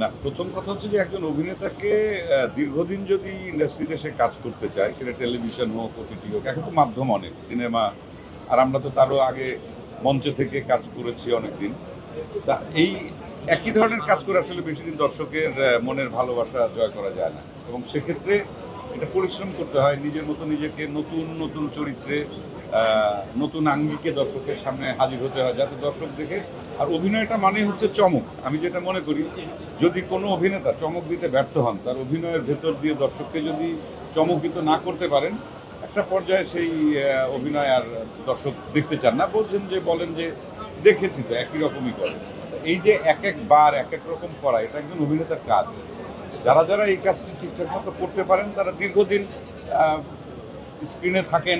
না, প্রথম কথা হচ্ছে যে একজন অভিনেতাকে দীর্ঘদিন যদি ইন্ডাস্ট্রিতে সে কাজ করতে চায়, সেটা টেলিভিশন হোক ওটিটি হোক, এখন তো মাধ্যম অনেক, সিনেমা, আর আমরা তো তারও আগে মঞ্চে থেকে কাজ করেছি অনেকদিন। তা এই একই ধরনের কাজ করে আসলে বেশি দিন দর্শকের মনের ভালোবাসা জয় করা যায় না। এবং সেক্ষেত্রে এটা পরিশ্রম করতে হয়, নিজের মতো নিজেকে নতুন নতুন চরিত্রে নতুন আঙ্গিকে দর্শকের সামনে হাজির হতে হয়, যাতে দর্শক দেখে আর অভিনয়টা মানে হচ্ছে চমক। আমি যেটা মনে করি, যদি কোনো অভিনেতা চমক দিতে ব্যর্থ হন, তার অভিনয়ের ভেতর দিয়ে দর্শককে যদি চমকিত না করতে পারেন, একটা পর্যায়ে সেই অভিনয় আর দর্শক দেখতে চান না। বলছেন যে, বলেন যে, দেখেছি তো, একই রকমই করে। এই যে এক এক বার, এক এক রকম করা, এটা একজন অভিনেতার কাজ। যারা যারা এই কাজটি ঠিকঠাক মতো করতে পারেন, তারা দীর্ঘদিন স্ক্রিনে থাকেন,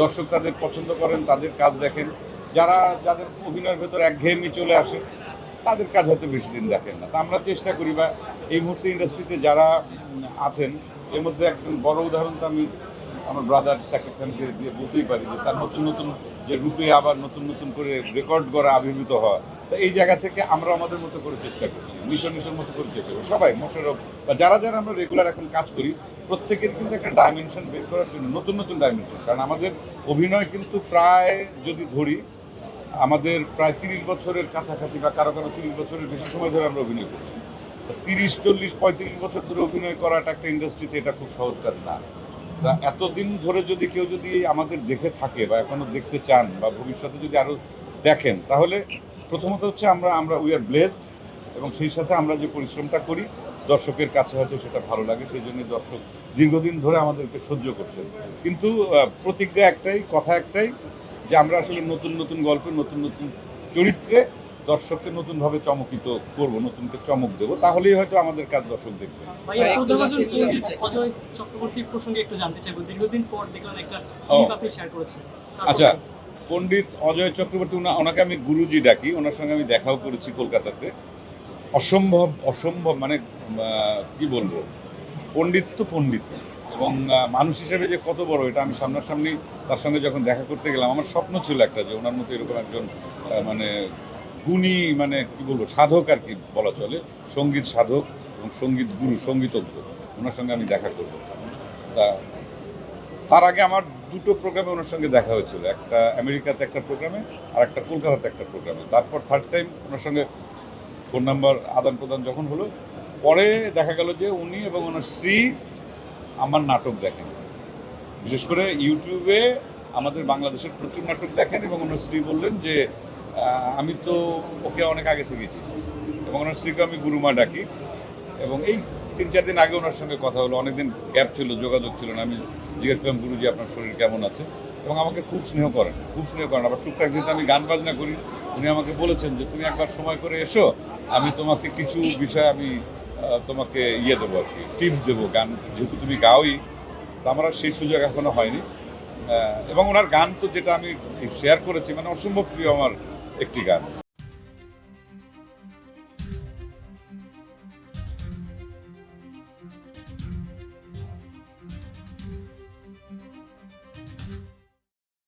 দর্শক তাদের পছন্দ করেন, তাদের কাজ দেখেন। যারা, যাদের অভিনয়ের ভেতর একঘেয়েমি চলে আসে, তাদের কাজ হয়তো বেশি দিন দেখেন না। তা আমরা চেষ্টা করি বা এই মুহূর্তে ইন্ডাস্ট্রিতে যারা আছেন, এর মধ্যে একজন বড় উদাহরণ তো আমি আমার ব্রাদার সাকিব খানকে দিয়ে বলতেই পারি যে তার নতুন নতুন যে রূপে আবার নতুন নতুন করে রেকর্ড করা আবির্ভূত হওয়া, তো এই জায়গা থেকে আমরা আমাদের মতো করে চেষ্টা করছি মিশন মিশন মতো করে চেষ্টা করি সবাই মোশারফ বা যারা যারা আমরা রেগুলার এখন কাজ করি, প্রত্যেকের কিন্তু একটা ডাইমেনশন বের করার জন্য নতুন নতুন ডাইমেনশন কারণ আমাদের অভিনয় কিন্তু প্রায় যদি ধরি আমাদের প্রায় তিরিশ বছরের কাছাকাছি বা কারও কারও তিরিশ বছরের বেশি সময় ধরে আমরা অভিনয় করছি। তিরিশ, চল্লিশ, পঁয়ত্রিশ বছর ধরে অভিনয় করাটা একটা ইন্ডাস্ট্রিতে এটা খুব সহজ কাজ না। তা এতদিন ধরে যদি কেউ যদি আমাদের দেখে থাকে বা এখনও দেখতে চান বা ভবিষ্যতে যদি আরও দেখেন, তাহলে প্রথমত হচ্ছে আমরা আমরা উই আর ব্লেসড এবং সেই সাথে আমরা যে পরিশ্রমটা করি, দর্শকের কাছে হয়তো সেটা ভালো লাগে, সেই জন্য দর্শক দীর্ঘদিন ধরে আমাদেরকে সহ্য করছেন। কিন্তু প্রতিজ্ঞা একটাই, কথা একটাই যে আমরা আসলে নতুন নতুন গল্পে নতুন নতুন চরিত্রে দর্শককে নতুনভাবে চমকিত করব নতুনকে চমক দেবো তাহলেই হয়তো আমাদের কাজ দর্শক দেখবে। ভাইয়া ভাই, একটু শ্রদ্ধাভাজন জানতে- পণ্ডিত জানতে চাই। অজয় চক্রবর্তীর প্রসঙ্গে একটু জানতে চাইব। দীর্ঘদিন পর দেখলাম একটা আপনি শেয়ার করেছেন। আচ্ছা। পণ্ডিত অজয় চক্রবর্তী উনা- ওনাকে আমি গুরুজি ডাকি ওনার সঙ্গে আমি দেখাও করেছি কলকাতাতে। অসম্ভব অসম্ভব মানে কি বলব? পণ্ডিত তো পণ্ডিত। এবং মানুষ হিসেবে যে কত বড়, এটা আমি সামনাসামনি তার সঙ্গে যখন দেখা করতে গেলাম, আমার স্বপ্ন ছিল একটা যে ওনার মতো এরকম একজন মানে গুণী মানে কি বলব, সাধক আর কি বলা চলে, সংগীত সাধক এবং সংগীত গুরু, সঙ্গীতজ্ঞ। ওনার সঙ্গে আমি দেখা করব। তা তার আগে আমার দুটো প্রোগ্রামে ওনার সঙ্গে দেখা হয়েছিল। একটা আমেরিকাতে একটা প্রোগ্রামে আর একটা কলকাতাতে একটা প্রোগ্রামে তারপর থার্ড টাইম ওনার সঙ্গে ফোন নাম্বার আদান প্রদান যখন হলো, পরে দেখা গেল যে উনি এবং ওনার স্ত্রী আমার নাটক দেখেন। বিশেষ করে ইউটিউবে আমাদের বাংলাদেশের প্রচুর নাটক দেখেন এবং ওনার স্ত্রী বললেন যে আমি তো ওকে অনেক আগে থেকেছি চিনি এবং ওনার স্ত্রীকে আমি গুরুমা ডাকি এবং এই তিন চার দিন আগে ওনার সঙ্গে কথা হলো। অনেকদিন গ্যাপ ছিল, যোগাযোগ ছিল না। আমি জিজ্ঞেস করলাম, গুরুজি, আপনার শরীর কেমন আছে? এবং আমাকে খুব স্নেহ করেন, খুব স্নেহ করেন। আবার টুকটাক যেহেতু আমি গান বাজনা করি। উনি আমাকে বলেছেন যে, তুমি একবার সময় করে এসো, আমি তোমাকে কিছু বিষয় আমি তোমাকে ইয়ে দেবো আর কি, টিপস দেবো। গান যেহেতু তুমি গাওই, তা আমার সেই সুযোগ এখনও হয়নি। এবং ওনার গান তো যেটা আমি শেয়ার করেছি মানে অসম্ভব প্রিয় আমার একটি গান।